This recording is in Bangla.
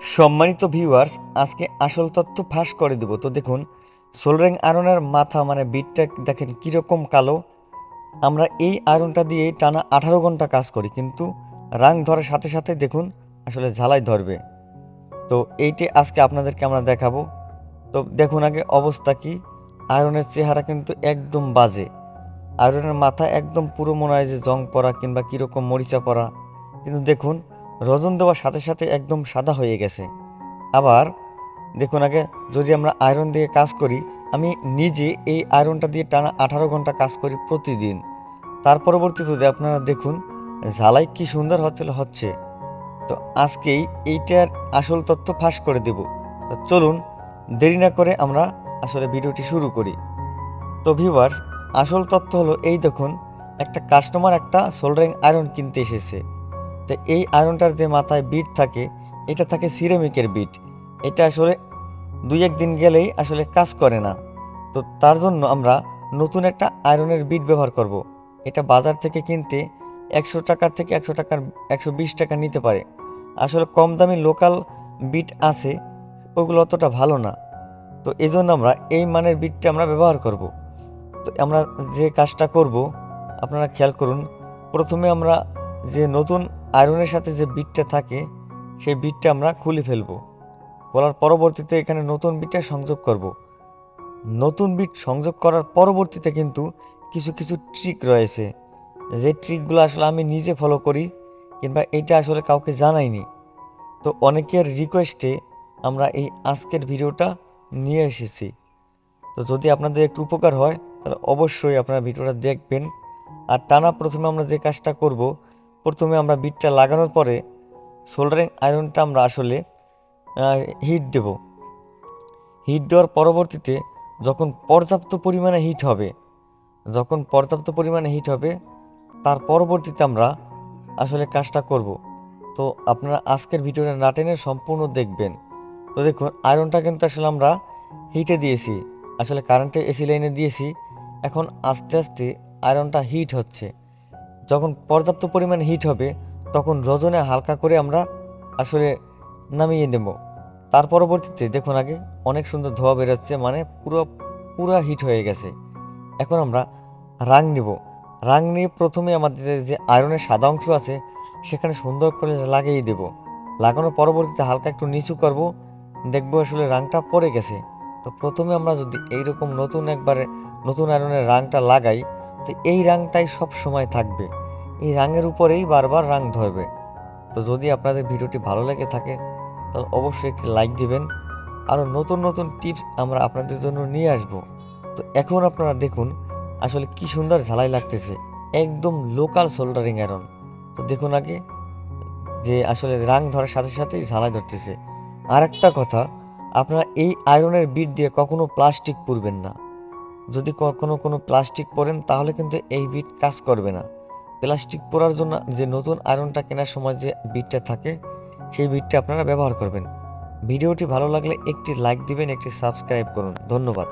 সম্মানিত ভিউয়ার্স আজকে আসল তথ্য ফাঁস করে দেব। তো দেখুন, সোলরেং আয়রনের মাথা মানে বিটটা দেখেন কীরকম কালো। আমরা এই আয়রনটা দিয়ে টানা আঠারো ঘণ্টা কাজ করি, কিন্তু রাং ধরার সাথে সাথে দেখুন, আসলে ঝালাই ধরবে। তো এইটি আজকে আপনাদেরকে আমরা দেখাবো। তো দেখুন আগে অবস্থা কি। আয়রনের চেহারা কিন্তু একদম বাজে। আয়রনের মাথা একদম পুরো মনে হয় যে জং পরা কিংবা কীরকম মরিচা পরা। কিন্তু দেখুন রজন দেওয়ার সাথে সাথে একদম সাদা হয়ে গেছে। আবার দেখুন আগে, যদি আমরা আয়রন দিয়ে কাজ করি, আমি নিজে এই আয়রনটা দিয়ে টানা আঠারো ঘণ্টা কাজ করি প্রতিদিন। তার পরবর্তীতে আপনারা দেখুন, ঝালাই কি সুন্দর হচ্ছিল হচ্ছে। তো আজকেই এইটার আসল তথ্য ফাঁস করে দেব। তো চলুন, দেরি না করে আমরা আসলে ভিডিওটি শুরু করি। তো ভিউয়ার্স আসল তথ্য হলো এই দেখুন, একটা কাস্টমার একটা সোল্ডারিং আয়রন কিনতে এসেছে। তো এই আয়রনটার যে মাথায় বিট থাকে, এটা থাকে সিরামিকের বিট এটা আসলে দুই এক দিন গেলেই আসলে কাজ করে না তো তার জন্য আমরা নতুন একটা আয়রনের বিট ব্যবহার করব। এটা বাজার থেকে কিনতে একশো টাকার থেকে একশো টাকার, একশো বিশ টাকা নিতে পারে আসলে কম দামি লোকাল বিট আছে, ওগুলো অতটা ভালো না তো এই জন্য আমরা এই মানের বিটটা আমরা ব্যবহার করব। তো আমরা যে কাজটা করব, আপনারা খেয়াল করুন, প্রথমে আমরা যে নতুন আয়রনের সাথে যে বিটটা থাকে, সেই বিটটা আমরা খুলে ফেলব। খোলার পরবর্তীতে এখানে নতুন বিটটা সংযোগ করব। নতুন বিট সংযোগ করার পরবর্তীতে কিন্তু কিছু কিছু ট্রিক রয়েছে। যে ট্রিকগুলো আসলে আমি নিজে ফলো করি কিংবা এটা আসলে কাউকে জানাইনি। তো অনেকের রিকোয়েস্টে আমরা এই আজকের ভিডিওটা নিয়ে এসেছি। তো যদি আপনাদের একটু উপকার হয়, তাহলে অবশ্যই আপনারা ভিডিওটা দেখবেন। আর টানা প্রথমে আমরা যে কাজটা করব প্রথমে আমরা বিটটা লাগানোর পরে সোল্ডারিং আয়রনটা আমরা আসলে হিট দেব। হিট দেওয়ার পরবর্তীতে যখন পর্যাপ্ত পরিমাণে হিট হবে, যখন পর্যাপ্ত পরিমাণে হিট হবে, তার পরবর্তীতে আমরা আসলে কাজটা করব। তো আপনারা আজকের ভিডিওটা না টেনে সম্পূর্ণ দেখবেন। তো দেখুন আয়রনটা কিন্তু আসলে আমরা হিটে দিয়েছি, আসলে কারেন্টে এসি লাইনে দিয়েছি। এখন আস্তে আস্তে আয়রনটা হিট হচ্ছে। যখন পর্যাপ্ত পরিমাণ হিট হবে, তখন রজনে হালকা করে আমরা আসলে নামিয়ে নেব। তার পরবর্তীতে দেখুন আগে অনেক সুন্দর ধোয়া বেরোচ্ছে মানে পুরো, পুরা হিট হয়ে গেছে। এখন আমরা রাং নেব। রাং নিয়ে প্রথমে আমাদের যে আয়রনের সাদা অংশ আছে, সেখানে সুন্দর করে লাগিয়ে দেব। লাগানোর পরবর্তীতে হালকা একটু নিচু করব, দেখব আসলে রাংটা পড়ে গেছে। তো প্রথমে আমরা যদি এইরকম নতুন একবারে নতুন আয়রনের রাংটা লাগাই তো এই রাংটাই সব সময় থাকবে। এই রাঙের উপরেই বারবার রাং ধরবে। তো যদি আপনাদের ভিডিওটি ভালো লেগে থাকে, তাহলে অবশ্যই একটি লাইক দিবেন। আরও নতুন নতুন টিপস আমরা আপনাদের জন্য নিয়ে আসব। তো এখন আপনারা দেখুন, আসলে কি সুন্দর ঝালাই লাগতেছে। একদম লোকাল সোল্ডারিং আয়রন। তো দেখুন আগে, যে আসলে রাং ধরার সাথে সাথেই ঝালাই ধরতেছে। আর একটা কথা, আপনারা এই আয়রনের বিট দিয়ে কখনো প্লাস্টিক পুরবেন না। যদি কখনো কোনো প্লাস্টিক পরেন তাহলে কিন্তু এই বিট কাজ করবে না। প্লাস্টিক পরার জন্য যে নতুন আয়রনটা কেনার সময় যে বিটটা থাকে, সেই বিটটা আপনারা ব্যবহার করবেন। ভিডিওটি ভালো লাগলে একটি লাইক দিবেন, একটি সাবস্ক্রাইব করুন। ধন্যবাদ।